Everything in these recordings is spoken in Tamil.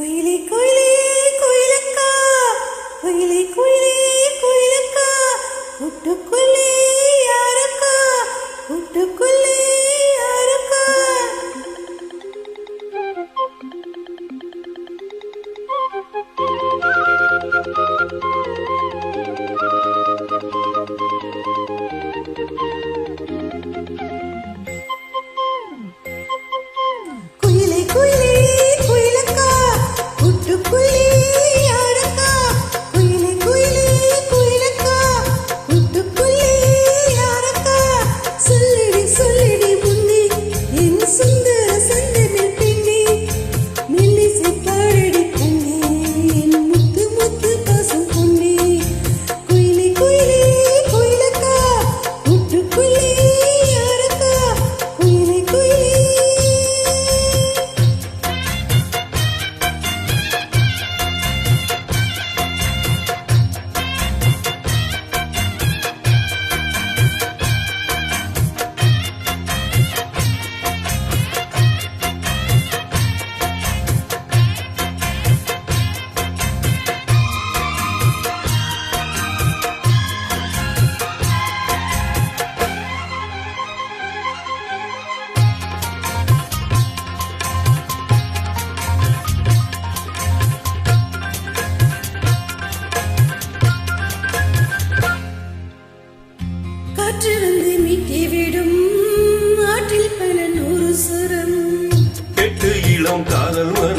குயிலி குயிலி குயிலக்கா. குயிலி குயிலி குயிலக்கா. கூட்டுக்குள்ளே யாரக்கா?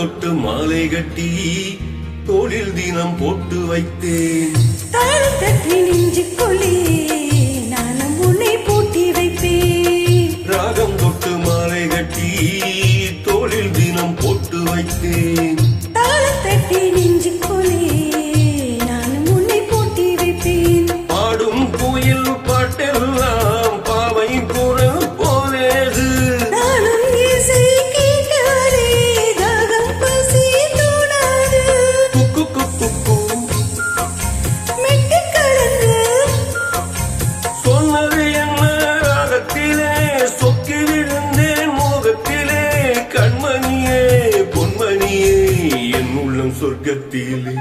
தொட்டு மாலை கட்டி தோளில் தினம் போட்டு வைத்தேன். தாழம் தட்டி நெஞ்சுக்குள்ளே நானும் உன்னை பூட்டி வைப்பேன். ராகம் தொட்டு மாலை கட்டி தோளில் தினம் போட்டு வைத்தேன். dele.